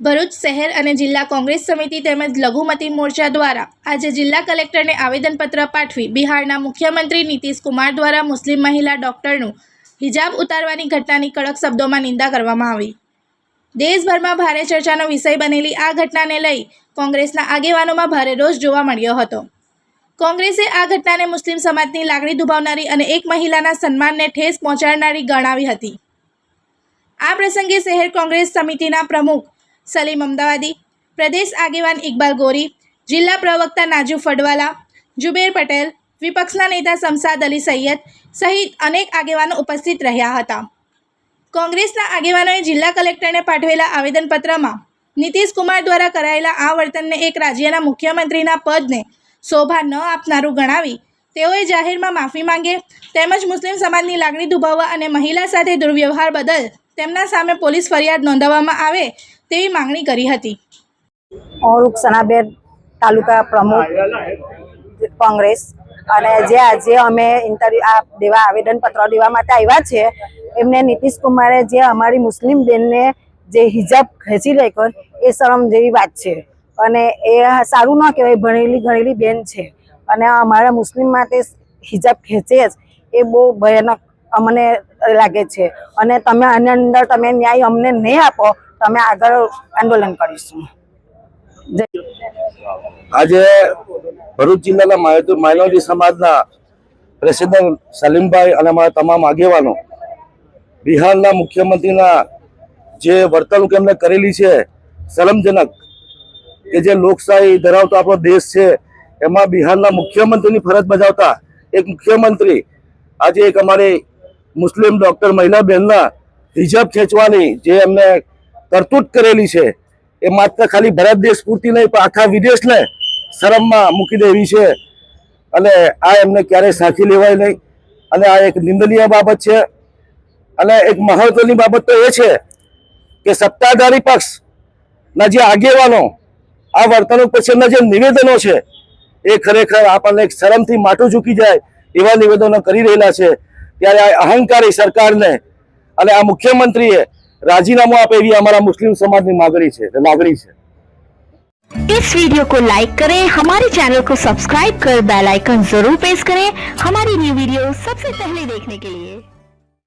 ભરૂચ શહેર અને જિલ્લા કોંગ્રેસ સમિતિ તેમજ લઘુમતી મોરચા દ્વારા આજે જિલ્લા કલેક્ટરને આવેદનપત્ર પાઠવી બિહારના મુખ્યમંત્રી નીતિશ કુમાર દ્વારા મુસ્લિમ મહિલા ડોક્ટરનું હિજાબ ઉતારવાની ઘટનાની કડક શબ્દોમાં નિંદા કરવામાં આવી. દેશભરમાં ભારે ચર્ચાનો વિષય બનેલી આ ઘટનાને લઈ કોંગ્રેસના આગેવાનોમાં ભારે રોષ જોવા મળ્યો હતો. કોંગ્રેસે આ ઘટનાને મુસ્લિમ સમાજની લાગણી દુભાવનારી અને એક મહિલાના સન્માનને ઠેસ પહોંચાડનારી ગણાવી હતી. આ પ્રસંગે શહેર કોંગ્રેસ સમિતિના પ્રમુખ સલીમ અમદાવાદી, પ્રદેશ આગેવાન ઇકબાલ ગોરી, જિલ્લા પ્રવક્તા નાજુ ફડવાલા, જુબેર પટેલ, વિપક્ષના નેતા શમસાદ અલી સૈયદ સહિત અનેક આગેવાનો ઉપસ્થિત રહ્યા હતા. કોંગ્રેસના આગેવાનોએ જિલ્લા કલેક્ટરને પાઠવેલા આવેદનપત્રમાં, નીતિશ કુમાર દ્વારા કરાયેલા આ વર્તનને એક રાજ્યના મુખ્યમંત્રીના પદને શોભા ન આપનારું ગણાવી, તેઓએ જાહેરમાં માફી માંગે, તેમજ મુસ્લિમ સમાજની લાગણી દુભાવવા અને મહિલા સાથે દુર્વ્યવહાર બદલ તેમના સામે પોલીસ ફરિયાદ નોંધાવવામાં આવે તેવી માંગણી કરી હતી. રૂકસણાબેન તાલુકા પ્રમુખ કોંગ્રેસ. અને જે આજે અમે ઇન્ટરવ્યુ આ દેવા આવેદનપત્ર દેવા માટે આવ્યા છે, એમને નીતિશ કુમારે જે અમારી મુસ્લિમ બેનને જે હિજાબ ખેંચી રાખ્યો એ શરમ જેવી વાત છે. અને એ સારું ન કહેવાય, ભણેલી ગણેલી બેન છે. અને અમારા મુસ્લિમ માટે હિજાબ ખેંચે જ, એ બહુ ભયાનક અમને લાગે છે. અને તમે આની અંદર તમે ન્યાય અમને નહીં આપો તમે આગળ આંદોલન કરીશું. આજે ભરૂચ જિલ્લાના માઇનોર- માઇનોરિટી સમાજના પ્રેસિડેન્ટ સલીમભાઈ અને અમારા તમામ આગેવાનો, બિહારના મુખ્યમંત્રીના જે વર્તણૂક એમને કરેલી છે શરમજનક કે જે લોકશાહી ધરાવતો આપણો દેશ છે, એમાં બિહારના મુખ્યમંત્રીની ફરજ બજાવતા એક મુખ્યમંત્રી, આજે એક અમારી મુસ્લિમ ડૉક્ટર મહિલા બહેનના હિજાબ ખેંચવાની જે એમને કરતૂત કરેલી છે. એ માત્ર ખાલી ભારત દેશ પૂરતી નહીં, પણ આખા વિદેશને શરમમાં મૂકી દેવી છે. અને આ એમને ક્યારેય સાંખી લેવાય નહીં. અને આ એક નિંદનીય બાબત છે. અને એક મહત્વની બાબત તો એ છે કે સત્તાધારી પક્ષના જે આગેવાનો, આ વર્તણૂક પછીના જે નિવેદનો છે, એ ખરેખર આપણને એક શરમથી માથું ઝૂકી જાય એવા નિવેદનો કરી રહેલા છે. ત્યારે આ અહંકારી સરકારને અને આ મુખ્યમંત્રીએ રાજીનામું આપે એવી અમારા મુસ્લિમ સમાજની માગણી છે લાગણી છે इस वीडियो को लाइक करें हमारे चैनल को सब्सक्राइब कर बेल आइकन जरूर प्रेस करें हमारी न्यू वीडियो सबसे पहले देखने के लिए